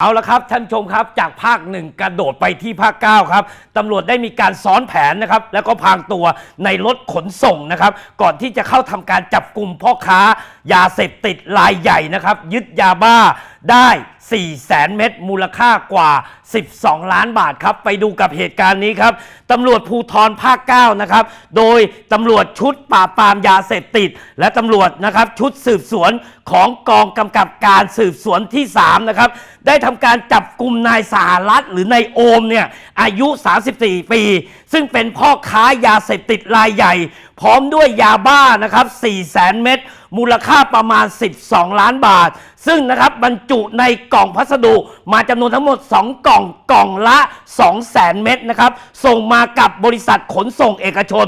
เอาละครับท่านชมครับจากภาคหนึ่งกระโดดไปที่ภาคเก้าครับตำรวจได้มีการซ้อนแผนนะครับ แล้วก็พางตัวในรถขนส่งนะครับ ก่อนที่จะเข้าทำการจับกลุ่มพ่อค้ายาเสพติดรายใหญ่นะครับ ยึดยาบ้าได้ 4แสนเม็ดมูลค่ากว่า 12 ล้านบาทครับ ไปดูกับเหตุการณ์นี้ครับตำรวจภูธรภาค 9 นะครับ โดยตำรวจชุดปราบปรามยาเสพติด และตำรวจนะครับชุดสืบสวนของกองกำกับการสืบสวนที่ 3 นะครับ ได้ทำการจับกลุ่มนายสหรัฐหรือนายโอมเนี่ยอายุ 34 ปี ซึ่งเป็นพ่อค้ายาเสพติดรายใหญ่ พร้อมด้วยยาบ้านะครับ4แสนเม็ด มูลค่าประมาณ 12 ล้านบาท ซึ่งนะครับบรรจุในกล่องพัสดุ มาจำนวนทั้งหมด 2 กล่องกล่องละ2แสนเม็ดนะครับ ส่งมากับบริษัทขนส่งเอกชน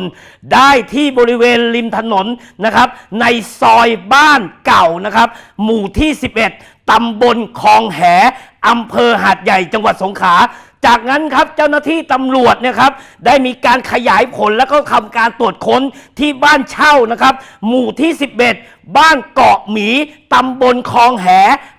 ได้ที่บริเวณริมถนนนะครับ ในซอยบ้านเก่านะครับ หมู่ที่ 11ตำบลคลองแหอำเภอหาดใหญ่จังหวัดสงขลา จากนั้นครับเจ้าหน้าที่ตำรวจเนยครับได้มีการขยายผลแล้วก็ทำการตรวจค้นที่บ้านเช่านะครับ หมู่ที่ 11 บ้านเกาะหมีตำบลคลองแห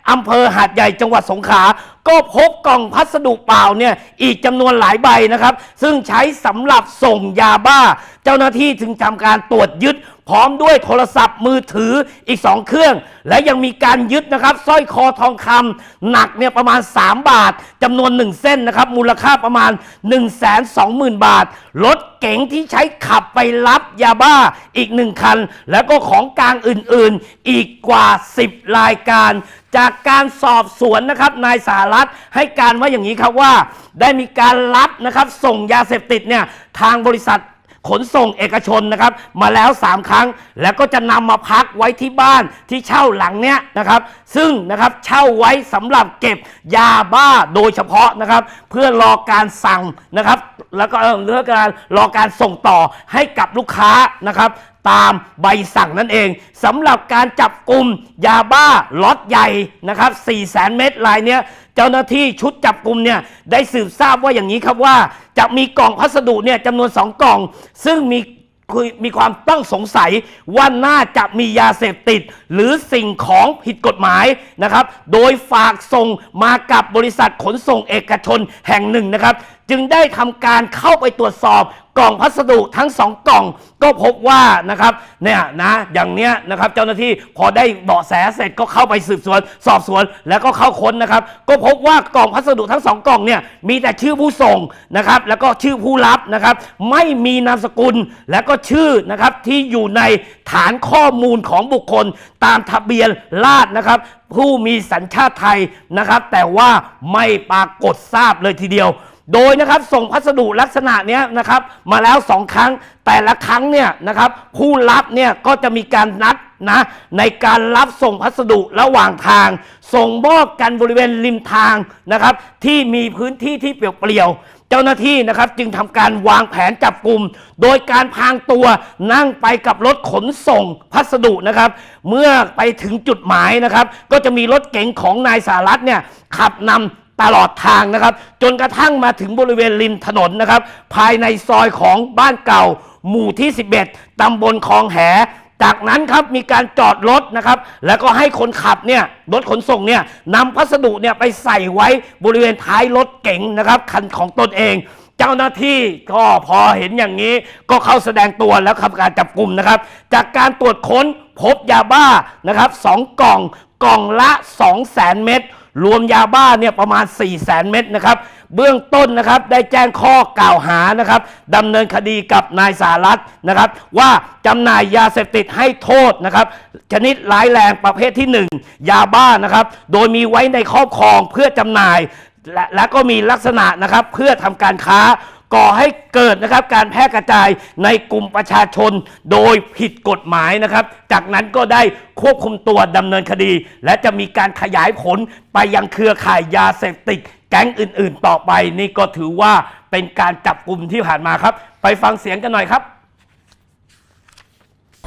อำเภอหาดใหญ่จังหวัดสงขลาก็พบกล่องพัสดุเปล่าเนี่ยอีกจำนวนหลายใบนะครับ ซึ่งใช้สำหรับส่งยาบ้า เจ้าหน้าที่จึงทำการตรวจยึด พร้อมด้วยโทรศัพท์มือถืออีก 2 เครื่อง และยังมีการยึดนะครับสร้อยคอทองคำหนักเนี่ยประมาณ 3 บาทจำนวน 1 เส้นนะครับ มูลค่าประมาณ 1 2 0 0 0 0 บาท รถเก๋งที่ใช้ขับไปรับยาบ้าอีก 1 คัน แล้วก็ของกลางอื่นๆ อีกกว่า 10 รายการ จากการสอบสวนนะครับนายสารัตให้การว่าอย่างนี้ครับว่า ได้มีการรับนะครับส่งยาเสพติดเนี่ยทางบริษัท ขนส่งเอกชนนะครับ มาแล้ว 3 ครั้ง แล้วก็จะนำมาพักไว้ที่บ้านที่เช่าหลังเนี้ยนะครับ ซึ่งนะครับเช่าไว้สำหรับเก็บยาบ้าโดยเฉพาะนะครับ เพื่อรอการสั่งนะครับ แล้วก็เอ่อเรื่องการรอการส่งต่อให้กับลูกค้านะครับ ตามใบสั่งนั่นเองสำหรับการจับกลุ่มยาบ้าล็อตใหญ่นะครับ4 0 0แสนเม็ดรายเนี้ยเจ้าหน้าที่ชุดจับกลุ่มเนี่ยได้สืบทราบว่าอย่างนี้ครับว่า จะมีกล่องพัสดุเนี่ยจำนวน 2 กล่อง ซึ่งมีคือมีความต้องสงสัยว่าน่าจะมียาเสพติด หรือสิ่งของผิดกฎหมายนะครับ โดยฝากส่งมากับบริษัทขนส่งเอกชนแห่งหนึ่งนะครับ จึงได้ทำการเข้าไปตรวจสอบ กล่องพัสดุทั้งสองกล่องก็พบว่านะครับเนี่ยนะอย่างเนี้ยนะครับเจ้าหน้าที่พอได้เบาะแสเสร็จก็เข้าไปสืบสวน สอบสวนแล้วก็เข้าค้นนะครับก็พบว่ากล่องพัสดุทั้งสองกล่องเนี่ยมีแต่ชื่อผู้ส่งนะครับแล้วก็ชื่อผู้รับนะครับไม่มีนามสกุลและก็ชื่อนะครับที่อยู่ในฐานข้อมูลของบุคคลตามทะเบียนราษนะครับผู้มีสัญชาติไทยนะครับ แต่ว่าไม่ปรากฏทราบเลยทีเดียว โดยนะครับส่งพัสดุลักษณะเนี้ยนะครับมาแล้วสองครั้งแต่ละครั้งเนี่ยนะครับผู้รับเนี่ยก็จะมีการนัดนะในการรับส่งพัสดุระหว่างทาง ส่งมอบกันบริเวณริมทางนะครับที่มีพื้นที่ที่เปลี่ยวๆเจ้าหน้าที่นะครับจึงทำการวางแผนจับกลุ่ม โดยการพางตัวนั่งไปกับรถขนส่งพัสดุนะครับ เมื่อไปถึงจุดหมายนะครับ ก็จะมีรถเก๋งของนายสารัตเนี่ยขับนำ ตลอดทางนะครับ จนกระทั่งมาถึงบริเวณริมถนนนะครับ ภายในซอยของบ้านเก่า หมู่ที่ 11ตำบลคลองแห จากนั้นครับมีการจอดรถนะครับ แล้วก็ให้คนขับเนี่ยรถขนส่งเนี่ยนำพัสดุเนี่ยไปใส่ไว้บริเวณท้ายรถเก๋งนะครับคันของตนเองเจ้าหน้าที่ก็พอเห็นอย่างนี้ก็เข้าแสดงตัวแล้วทำการจับกลุ่มนะครับ จากการตรวจค้นพบยาบ้านะครับสองกล่องกล่องละ 2 0 0แสนเม็ด รวมยาบ้าเนี่ยประมาณ 4 0 0แสนเม็ดนะครับ เบื้องต้นนะครับได้แจ้งข้อกล่าวหานะครับดำเนินคดีกับนายสารัตน์นะครับ ว่าจำหน่ายยาเสพติดให้โทษนะครับ ชนิดร้ายแรงประเภทที่ 1 ยาบ้านะครับ โดยมีไว้ในครอบครองเพื่อจำหน่ายและและก็มีลักษณะนะครับเพื่อทำการค้า ก่อให้เกิดนะครับการแพร่กระจายในกลุ่มประชาชน โดยผิดกฎหมายนะครับ จากนั้นก็ได้ควบคุมตัวดำเนินคดี และจะมีการขยายผลไปยังเครือข่ายยาเสพติดแก๊งอื่น ๆ ต่อไปนี่ก็ถือว่าเป็นการจับกลุ่มที่ผ่านมาครับ ไปฟังเสียงกันหน่อยครับ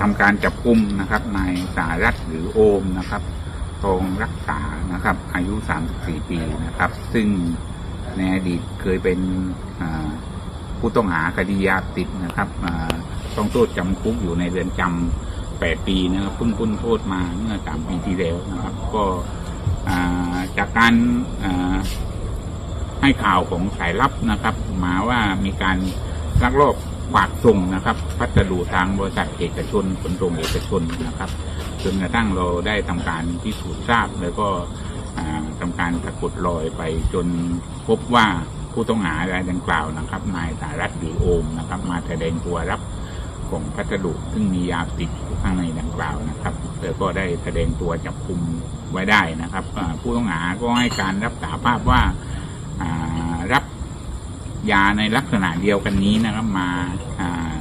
ทำการจับกลุ่มนะครับนายสารัตหรือโอมนะครับทองรักษานะครับ อายุ 34 ปีนะครับ ซึ่งในอดีตเคยเป็นอ่า ผู้ต้องหาคดียาติดนะครับต้องโทษจำคุกอยู่ในเรือนจำ8ปีนะครับเพิ่งพ้นโทษมาเมื่อ3ปีที่แล้วนะครับ ก็จากการให้ข่าวของสายลับนะครับ มาว่ามีการลักลอบฝากส่งนะครับ พัสดุทางบริษัทเอกชนขนส่งเอกชนนะครับจนกระทั่งเราได้ทำการพิสูจน์ทราบแล้วก็อ่าทำการสะกดรอยไปจนพบว่า ผู้ต้องหารายดังกล่าวนะครับ นายสารัตน์หรือโอมนะครับ มาแสดงตัวรับของพัสดุซึ่งมียาติดอยู่ข้างในดังกล่าวนะครับแล้วก็ได้แสดงตัวจับกลุ่มไว้ได้นะครับผู้ต้องหาก็ให้การรับสารภาพว่ารับยาในลักษณะเดียวกันนี้นะครับมาอ่า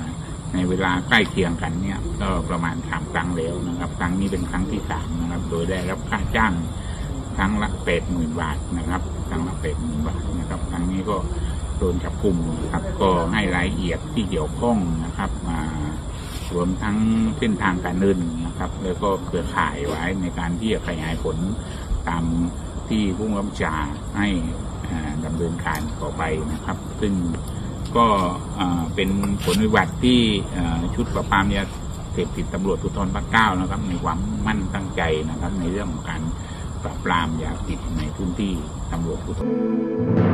ในเวลาใกล้เคียงกันเนี่ยก็ประมาณสามครั้งแล้วนะครับ ครั้งนี้เป็นครั้งที่สามนะครับ โดยได้รับค่าจ้างครั้งละแปดหมื่นบาทนะครับ ครั้งละแปดหมื่นบาทนะครับครั้งนี้ก็โดนจับกลุ่มนะครับก็ให้รายละเอียดที่เกี่ยวข้องนะครับมารวมทั้งเส้นทางการเงินนะครับ แล้วก็เครือข่ายไว้ในการที่จะขยายผลตามที่ผู้กำกับชาให้อ่าดำเนินการต่อไปนะครับ ซึ่งก็เป็นผลวิบัติที่ชุดประปรามยาเสพติดตำรวจภูธรภาคเก้านะครับมีความมั่นตั้งใจนะครับ ในเรื่องของการ ปราบปรามยาติดในพื้นที่ตำรวจภูธร